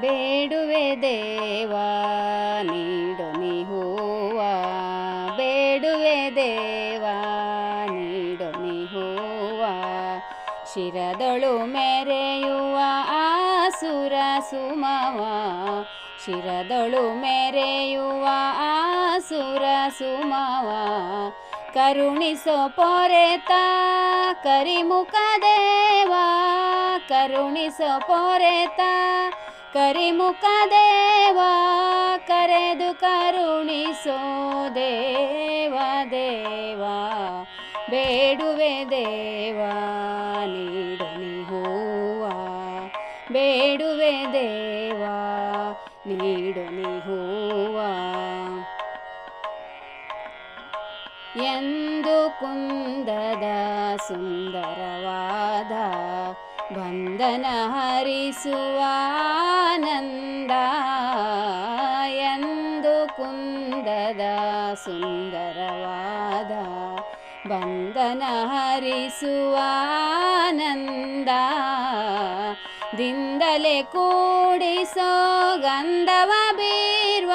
ಬೇಡುವೆ ದೇವಾ, ನೀಡು ನೀ ಹೂವ ಬೇಡುವೆ ದೇವಾ, ನೀಡು ನೀ ಹೂವ ಶಿರದೊಳು ಮೆರೆಯುವ ಆಸುರ ಸುಮವ. ಶಿರದೊಳು ಮೆರೆಯುವ ಆಸುರ ಸುಮವ. ಕರುಣಿಸೋ ಪೊರೆತ ಕರಿಮುಖ ದೇವಾ. ಕರುಣಿಸೋ ಪೊರೆತ ಕರಿಮುಖ ದೇವ, ಕರೆದು ಕರುಣಿಸೋ ದೇವ ದೇವ. ಬೇಡುವೆ ದೇವ ನೀಡು ನೀ ಹೂವ. ಬೇಡುವೆ ದೇವ ನೀಡು ನೀ ಹೂವ. ಎಂದು ಕುಂದದ ಸುಂದರವಾದ ಬಂಧನ ಹರಿಸುವ ಆನಂದ ಎಂದು ಕುಂದದ ಸುಂದರವಾದ ಬಂಧನ ಹರಿಸುವ ದಿಂದಲೆ ಕೂಡಿಸೋ ಗಂಧವ ಬೀರ್ವ,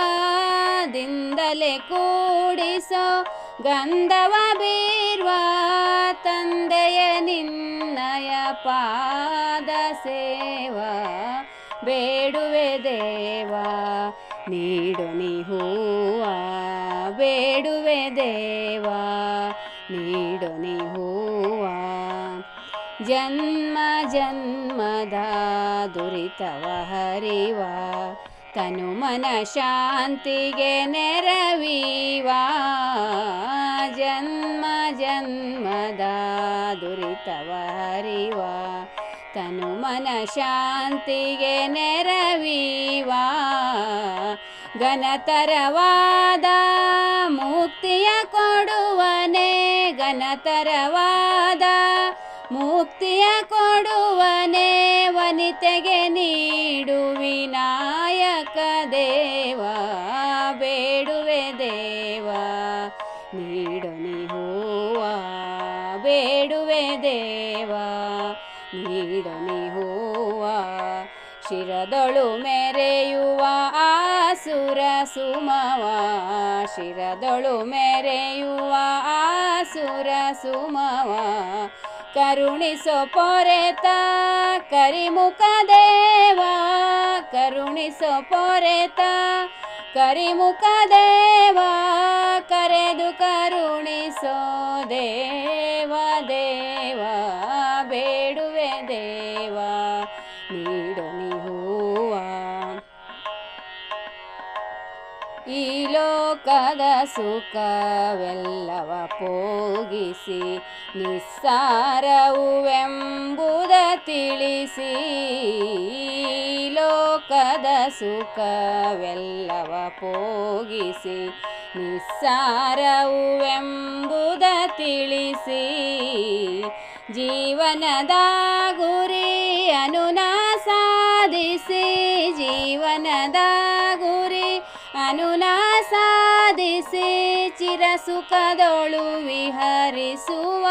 ದಿಂದಲೆ ಕೂಡಿಸೋ ಗಂಧವ ಬೀರ್ವ, ತಂದೆ ಪಾದ ಸೇವಾ, ಬೇಡುವೆ ದೇವಾ, ನೀಡು ನೀ ಹೂವ ಬೇಡುವೆ ದೇವಾ, ನೀಡು ನೀ ಹೂವ ಜನ್ಮ ಜನ್ಮದ ದುರಿತವ ಹರಿವ ತನು ಮನ ಶಾಂತಿಗೆ ನೆರವೀವ. ದುರಿತವ ಹರಿವ ತನು ಮನ ಶಾಂತಿಗೆ ನೆರವೀವ. ಘನತರವಾದ ಮುಕ್ತಿಯ ಕೊಡುವನೆ. ಘನತರವಾದ ಮುಕ್ತಿಯ ಕೊಡುವನೆ. ವನಿತೆಗೆ ನೀಡು ವಿನಾಯಕ ದೇವ. ಬೇಡುವೆ ದೇವ. ನೀಡು ನೀ ದೇವ ನೀಡನಿ ಹೂವ, ಶಿರದಳು ಮೆರೆಯುವ ಆಸುರ ಸುಮವ, ಶಿರದಳು ಮೆರೆಯುವ ಆಸುರ ಸುಮವ. ಕರುಣಿಸೋ ಪೊರೆತ ಕರಿಮುಖ ದೇವ, ಕರುಣಿಸೋ ಪೊರೆತ ಕರಿಮುಖ ದೇವ, ಕರೆದು ಕರುಣಿಸೋ ದೇವ ದೇವ. ಈ ಲೋಕದ ಸುಖವೆಲ್ಲವ ಪೋಗಿಸಿ, ನಿಸ್ಸಾರವುವೆಂಬುದ ತಿಳಿಸಿ ಲೋಕದ ಸುಖವೆಲ್ಲವ ಪೋಗಿಸಿ, ನಿಸ್ಸಾರವುವೆಂಬುದ ತಿಳಿಸಿ ಜೀವನದ ಗುರಿ ಅನುನ ಸಾಧಿಸಿ ಅನುನ ಸಾಧಿಸಿ ಚಿರ ಸುಖದೊಳು ವಿಹರಿಸುವ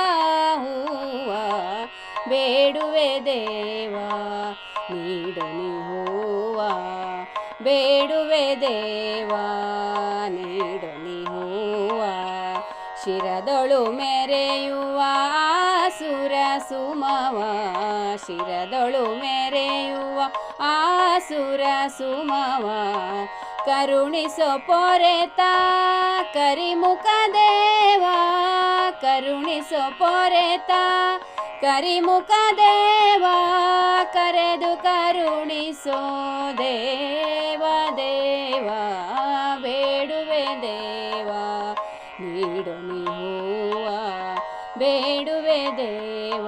ಹೂವ ಬೇಡುವೆ ದೇವ ನೀಡನಿ ಹೂವ. ಬೇಡುವೆ ದೇವ ನೀಡನಿ ಹೂವ. ಶಿರದೊಳು ಮೆರೆಯುವ ಸುರ ಸುಮವ. ಶಿರದೊಳು ಮೆರೆಯುವ ಆಸುರ ಸುಮವ. ಕರುಣಿಸೋ ಪೊರೆತ ಕರಿಮುಖ ದೇವ ಕರುಣಿಸೋ ಪೊರೆತ ಕರಿಮುಖ ದೇವ ಕರೆದು ಕರುಣಿಸೋ ದೇವ ದೇವ ಬೇಡುವೆ ದೇವ ನೀಡು ನೀ ಹೂವ ಬೇಡುವೆ ದೇವ ಬೇಡುವೆ ದೇವ ಬೇಡುವೆ ದೇವ